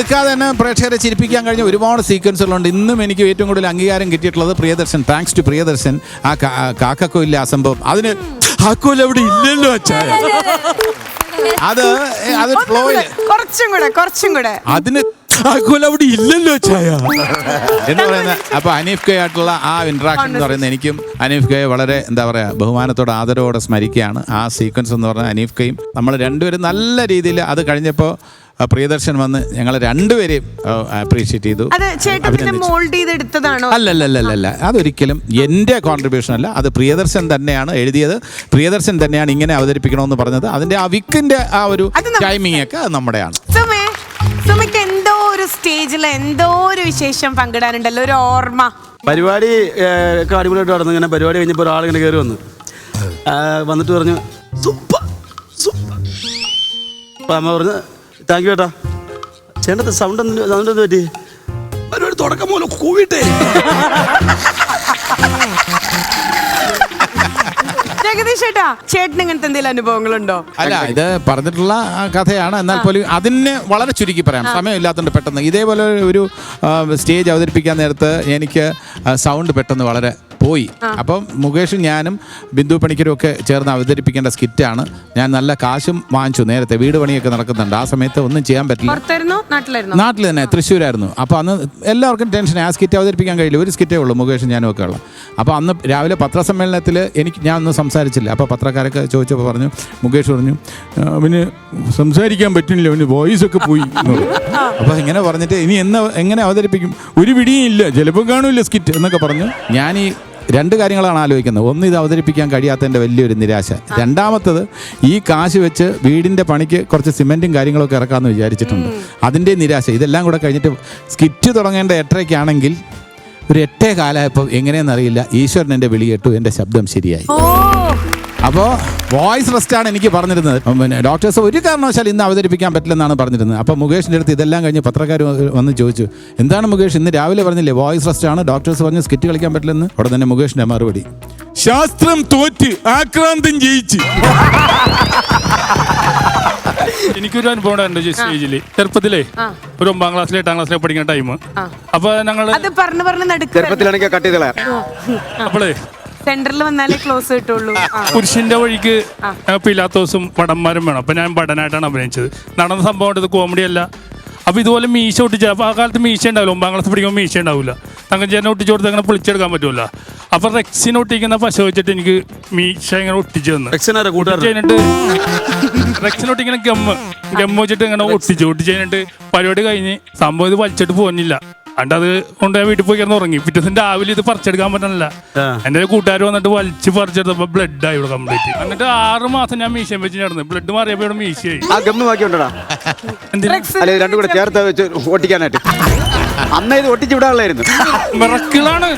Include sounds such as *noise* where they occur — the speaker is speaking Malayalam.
എടുക്കാതെ തന്നെ പ്രേക്ഷകരെ ചിരിപ്പിക്കാൻ കഴിഞ്ഞ ഒരുപാട് സീക്വൻസുകളുണ്ട് ഇന്നും എനിക്ക് ഏറ്റവും കൂടുതൽ അംഗീകാരം കിട്ടിയിട്ടുള്ളത് പ്രിയദർശൻ. Thanks to Priyadarshan. ആ കാക്കക്കോയില്ല ആ സംഭവം. അതിന് അവിടെ ഇല്ലല്ലോ അച്ഛായ അത് അത് ഫ്ലോയിൽ കുറച്ചും കൂടെ കുറച്ചും കൂടെ. അതിന് അവിടെ ഇല്ലല്ലോ ചായ എന്ന് പറയുന്ന അപ്പൊ അനീഫ് കെ ആയിട്ടുള്ള ആ ഇന്ററാക്ഷൻ എന്ന് പറയുന്നത് എനിക്കും അനീഫ് കെ വളരെ എന്താ പറയാ ബഹുമാനത്തോടെ ആദരവോടെ സ്മരിക്കുകയാണ്. ആ സീക്വൻസ് എന്ന് പറഞ്ഞാൽ അനീഫ് കെയും. നമ്മൾ രണ്ടുപേരും നല്ല രീതിയിൽ അത് കഴിഞ്ഞപ്പോൾ പ്രിയദർശൻ വന്ന് ഞങ്ങൾ രണ്ടുപേരെയും അപ്രീഷിയേറ്റ് ചെയ്തു. അത് ചേട്ടൻ പിന്നെ അഭിനന്ദിച്ചു. മോൾഡ് ചെയ്തെടുത്തതാണ്? അല്ലല്ലല്ലല്ല. അതൊരിക്കലും എന്റെ കോൺട്രിബ്യൂഷൻ അല്ല. അത് പ്രിയദർശൻ തന്നെയാണ് എഴുതിയത്. പ്രിയദർശൻ തന്നെയാണ് ഇങ്ങനെ അവതരിപ്പിക്കണമെന്ന് പറഞ്ഞത്. അതിന്റെ ആ വിക്കിന്റെ ആ ഒരു ടൈമിംഗ് ഒക്കെ അത് നമ്മുടെയാണ്. എന്തോ ഒരു സ്റ്റേജിൽ എന്തോ ഒരു വിശേഷം പങ്കിടാനുണ്ടല്ലോ ഒരു ഓർമ്മ. പരിപാടി ഒക്കെ അടിപൊളിയായിട്ട് നടന്നു. ഇങ്ങനെ പരിപാടി കഴിഞ്ഞപ്പോൾ ഒരാൾ ഇങ്ങനെ കയറി വന്നു. വന്നിട്ട് പറഞ്ഞു സൂപ്പർ സൂപ്പർ. അപ്പം അമ്മ പറഞ്ഞു താങ്ക് യു ഏട്ടാ. ചേട്ടത്തെ സൗണ്ട് സൗണ്ട് എന്ത് പറ്റി? ഒരു തുടക്കം പോലെ കൂവിട്ടേ. ജഗദീഷ് ചേട്ടാ ചേട്ടന് ഇങ്ങനത്തെ എന്തെങ്കിലും അനുഭവങ്ങളുണ്ടോ? അല്ല ഇത് പറഞ്ഞിട്ടുള്ള ആ, കഥയാണ്. എന്നാൽ പോലും അതിന് വളരെ ചുരുക്കി പറയാം. സമയമില്ലാത്തതുകൊണ്ട് പെട്ടെന്ന്. ഇതേപോലെ ഒരു സ്റ്റേജ് അവതരിപ്പിക്കാൻ നേരത്ത് എനിക്ക് സൗണ്ട് പെട്ടെന്ന് വളരെ പോയി. അപ്പം മുകേഷും ഞാനും ബിന്ദു പണിക്കരും ഒക്കെ ചേർന്ന് അവതരിപ്പിക്കേണ്ട സ്കിറ്റാണ്. ഞാൻ നല്ല കാശും വാങ്ങിച്ചു നേരത്തെ. വീട് പണിയൊക്കെ നടക്കുന്നുണ്ട്. ആ സമയത്ത് ഒന്നും ചെയ്യാൻ പറ്റില്ല. നാട്ടിൽ തന്നെ. തൃശ്ശൂരായിരുന്നു. അപ്പോൾ അന്ന് എല്ലാവർക്കും ടെൻഷൻ ആ സ്കിറ്റ് അവതരിപ്പിക്കാൻ കഴിയില്ല. ഒരു സ്കിറ്റേ ഉള്ളൂ മുകേഷും ഞാനും ഒക്കെ ഉള്ള. അപ്പോൾ അന്ന് രാവിലെ പത്രസമ്മേളനത്തിൽ എനിക്ക് ഞാൻ ഒന്നും സംസാരിച്ചില്ല. അപ്പോൾ പത്രക്കാരൊക്കെ ചോദിച്ചപ്പോൾ പറഞ്ഞു മുകേഷ് പറഞ്ഞു "ആ, അവന് സംസാരിക്കാൻ പറ്റുന്നില്ല അവന് വോയിസ് ഒക്കെ പോയി. *laughs* അപ്പോൾ ഇങ്ങനെ പറഞ്ഞിട്ട് ഇനി എന്നാ എങ്ങനെ അവതരിപ്പിക്കും? ഒരു പിടിയും ഇല്ല. ചിലപ്പോൾ കാണൂല്ല സ്കിറ്റ് എന്നൊക്കെ പറഞ്ഞു ഞാൻ ഈ രണ്ട് കാര്യങ്ങളാണ് ആലോചിക്കുന്നത്. ഒന്ന് ഇത് അവതരിപ്പിക്കാൻ കഴിയാത്തതിന്റെ വലിയൊരു നിരാശ. രണ്ടാമത്തത് ഈ കാശ് വെച്ച് വീടിന്റെ പണിക്ക് കുറച്ച് സിമെന്റും കാര്യങ്ങളൊക്കെ ഇറക്കാമെന്ന് വിചാരിച്ചിട്ടുണ്ട്. അതിന്റെ നിരാശ. ഇതെല്ലാം കൂടെ കഴിഞ്ഞിട്ട് സ്കിറ്റ് തുടങ്ങേണ്ട എട്ടരയ്ക്കാണെങ്കിൽ ഒരു എട്ടേ കാലമായപ്പോൾ എങ്ങനെയെന്നറിയില്ല. ഈശ്വരൻ എന്റെ വിളി കേട്ടു എന്റെ ശബ്ദം ശരിയായി. അപ്പോൾ വോയിസ് റെസ്റ്റാണ് എനിക്ക് പറഞ്ഞിരുന്നത്. പിന്നെ ഡോക്ടേഴ്സ് ഒരു കാരണവശാൽ ഇന്ന് അവതരിപ്പിക്കാൻ പറ്റില്ലെന്നാണ് പറഞ്ഞിരുന്നത്. അപ്പോൾ മുകേഷിന്റെ അടുത്ത് ഇതെല്ലാം കഴിഞ്ഞ് പത്രക്കാർ വന്ന് ചോദിച്ചു എന്താണ് മുകേഷ് ഇന്ന് രാവിലെ പറഞ്ഞില്ലേ വോയിസ് റെസ്റ്റാണ് ഡോക്ടേഴ്സ് പറഞ്ഞ് സ്കിറ്റ് കളിക്കാൻ പറ്റില്ലെന്ന്? അവിടെ തന്നെ മുകേഷിന്റെ മറുപടി ശാസ്ത്രം തോറ്റ് ആക്രാന്തം ജയിച്ച്. എനിക്കൊരു അനുഭവം സ്റ്റേജിൽ ചെറുപ്പത്തിലേ ഒരു ഒമ്പാം ക്ലാസ്സിൽ എട്ടാം ക്ലാസ്സിലെ പഠിക്കുന്ന ടൈം അപ്പൊ ഞങ്ങൾ അത് പറഞ്ഞു പറഞ്ഞു നടുക്ക് ചെറുപ്പത്തിലാണെങ്കിൽ കട്ട് അപ്പോളേ സെന്ററിൽ വന്നാലേ ക്ലോസ് കിട്ടുള്ളൂ. ആ. പുരുഷന്റെ വഴിക്ക് പിലാത്തോസും പടന്മാരും വേണം. അപ്പൊ ഞാൻ പടനായിട്ടാണ് അഭിനയിച്ചത്. നടന്ന സംഭവം ഇത് കോമഡി അല്ല. അപ്പൊ ഇതുപോലെ മീശ ഒട്ടിച്ച അപ്പൊ ആ കാലത്ത് മീശ ഉണ്ടാവില്ല. ഒമ്പാം ക്ലാസ് പഠിക്കുമ്പോൾ മീശ ഉണ്ടാവില്ല. തങ്കഞ്ചേനെ ഒട്ടിച്ചു കൊടുത്ത് അങ്ങനെ പൊളിച്ചെടുക്കാൻ പറ്റൂല. അപ്പൊ റെക്സിനെ ഒട്ടിക്കുന്ന പശ വെച്ചിട്ട് എനിക്ക് മീശ ഇങ്ങനെ ഒട്ടിച്ചു തന്നു. റെക്സനാരെ കൂട്ടുകാരൻ? കഴിഞ്ഞിട്ട് റെക്സിനോട്ട് ഇങ്ങനെ ഗമ്മ്. ഗമ്മ് വെച്ചിട്ട് ഇങ്ങനെ ഒട്ടിച്ചു ഒട്ടിച്ച് കഴിഞ്ഞിട്ട് പരിപാടി കഴിഞ്ഞ്. സംഭവം ഇത് വലിച്ചിട്ട് പോകുന്നില്ല അണ്ട് അത് കൊണ്ടുപോയി വീട്ടിൽ പോയി കിടന്ന് ഉറങ്ങി പിറ്റേ ദിവസം രാവിലെ ഇത് പറിച്ചെടുക്കാൻ പറ്റണില്ല. എന്റെ കൂട്ടുകാർ വന്നിട്ട് വലിച്ച് പറിച്ചെടുത്തപ്പോ ബ്ലഡ് ആയി ഇവിടെ കംപ്ലീറ്റ് എന്നിട്ട് ആറ് മാസം ഞാൻ മീശയും വെച്ച് നടന്നു. ബ്ലഡ് മാറിയപ്പോ ഇവിടെ മീശയായി. അല്ലെ രണ്ടും കൂടെ ചേർത്ത് വെച്ച് ഒട്ടിക്കാനായിട്ട്. അന്ന് ഇത് ഒട്ടിച്ചു വിടാനുള്ളായിരുന്നു. മിറക്കിളാണ്